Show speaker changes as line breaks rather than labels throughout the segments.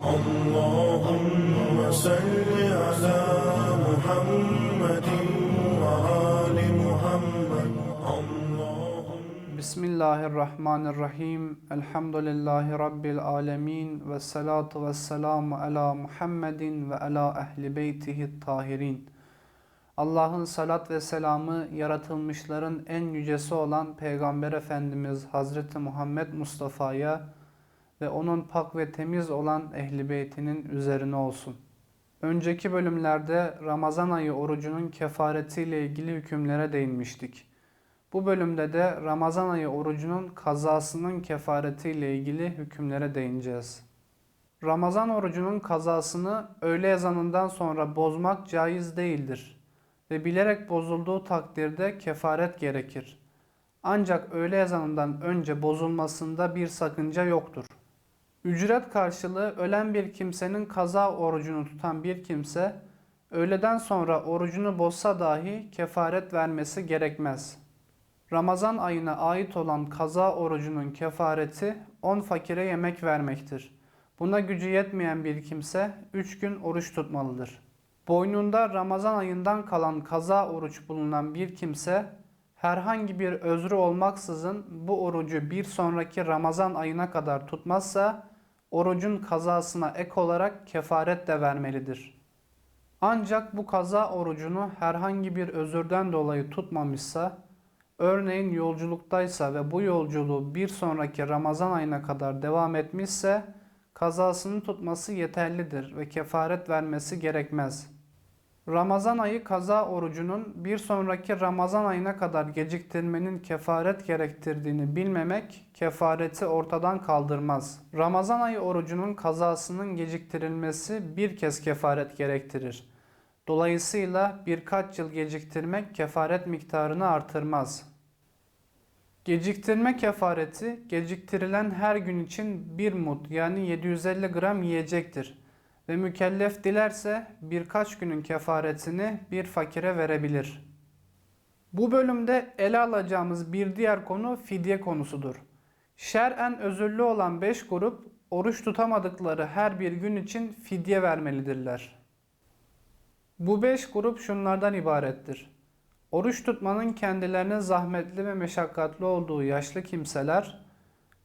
اللهم صل على محمد وآل محمد اللهم
Bismillahirrahmanirrahim. Elhamdülillahi Rabbil alemin. Ve salatu ve selamu ala Muhammedin ve ala ehli beytihi tahirin. Allah'ın salat ve selamı yaratılmışların en yücesi olan Peygamber Efendimiz Hazreti Muhammed Mustafa'ya ve onun pak ve temiz olan ehli beytinin üzerine olsun. Önceki bölümlerde Ramazan ayı orucunun kefaretiyle ilgili hükümlere değinmiştik. Bu bölümde de Ramazan ayı orucunun kazasının kefaretiyle ilgili hükümlere değineceğiz. Ramazan orucunun kazasını öğle ezanından sonra bozmak caiz değildir ve bilerek bozulduğu takdirde kefaret gerekir. Ancak öğle ezanından önce bozulmasında bir sakınca yoktur. Ücret karşılığı ölen bir kimsenin kaza orucunu tutan bir kimse, öğleden sonra orucunu bozsa dahi kefaret vermesi gerekmez. Ramazan ayına ait olan kaza orucunun kefareti 10 fakire yemek vermektir. Buna gücü yetmeyen bir kimse 3 gün oruç tutmalıdır. Boynunda Ramazan ayından kalan kaza oruç bulunan bir kimse herhangi bir özrü olmaksızın bu orucu bir sonraki Ramazan ayına kadar tutmazsa orucun kazasına ek olarak kefaret de vermelidir. Ancak bu kaza orucunu herhangi bir özürden dolayı tutmamışsa, örneğin yolculuktaysa ve bu yolculuğu bir sonraki Ramazan ayına kadar devam etmişse, kazasını tutması yeterlidir ve kefaret vermesi gerekmez. Ramazan ayı kaza orucunun bir sonraki Ramazan ayına kadar geciktirmenin kefaret gerektirdiğini bilmemek kefareti ortadan kaldırmaz. Ramazan ayı orucunun kazasının geciktirilmesi bir kez kefaret gerektirir. Dolayısıyla birkaç yıl geciktirmek kefaret miktarını artırmaz. Geciktirme kefareti geciktirilen her gün için bir mut yani 750 gram yiyecektir ve mükellef dilerse birkaç günün kefaretini bir fakire verebilir. Bu bölümde ele alacağımız bir diğer konu fidye konusudur. Şer'en özürlü olan 5 grup oruç tutamadıkları her bir gün için fidye vermelidirler. Bu 5 grup şunlardan ibarettir. Oruç tutmanın kendilerine zahmetli ve meşakkatli olduğu yaşlı kimseler,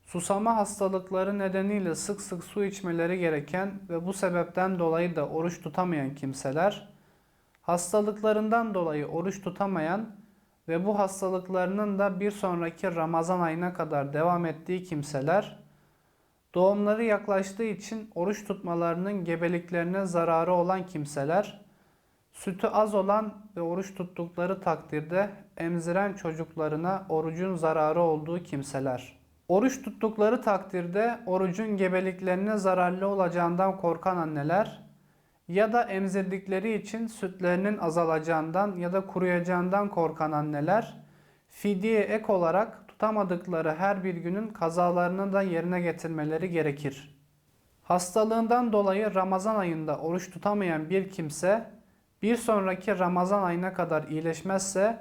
Susama hastalıkları nedeniyle sık sık su içmeleri gereken ve bu sebepten dolayı da oruç tutamayan kimseler, hastalıklarından dolayı oruç tutamayan ve bu hastalıklarının da bir sonraki Ramazan ayına kadar devam ettiği kimseler, doğumları yaklaştığı için oruç tutmalarının gebeliklerine zararı olan kimseler, sütü az olan ve oruç tuttukları takdirde emziren çocuklarına orucun zararı olduğu kimseler. Oruç tuttukları takdirde orucun gebeliklerine zararlı olacağından korkan anneler ya da emzirdikleri için sütlerinin azalacağından ya da kuruyacağından korkan anneler fidye ek olarak tutamadıkları her bir günün kazalarını da yerine getirmeleri gerekir. Hastalığından dolayı Ramazan ayında oruç tutamayan bir kimse bir sonraki Ramazan ayına kadar iyileşmezse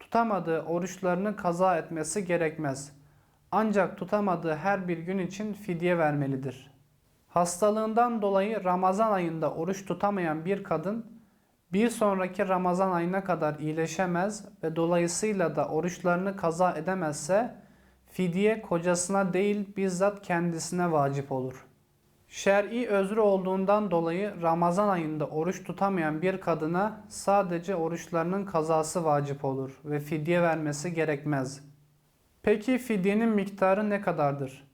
tutamadığı oruçlarını kaza etmesi gerekmez.'' Ancak tutamadığı her bir gün için fidye vermelidir. Hastalığından dolayı Ramazan ayında oruç tutamayan bir kadın bir sonraki Ramazan ayına kadar iyileşemez ve dolayısıyla da oruçlarını kaza edemezse fidye kocasına değil bizzat kendisine vacip olur. Şer'i özrü olduğundan dolayı Ramazan ayında oruç tutamayan bir kadına sadece oruçlarının kazası vacip olur ve fidye vermesi gerekmez. Peki fidyenin miktarı ne kadardır?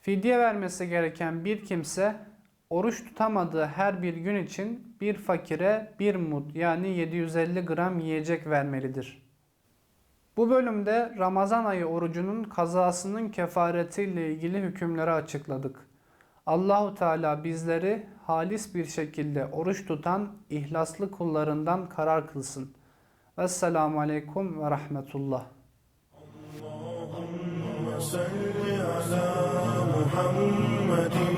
Fidye vermesi gereken bir kimse oruç tutamadığı her bir gün için bir fakire bir mut yani 750 gram yiyecek vermelidir. Bu bölümde Ramazan ayı orucunun kazasının kefaretiyle ilgili hükümleri açıkladık. Allahu Teala bizleri halis bir şekilde oruç tutan ihlaslı kullarından karar kılsın. Vesselamu Aleyküm ve Rahmetullah.
صل على محمد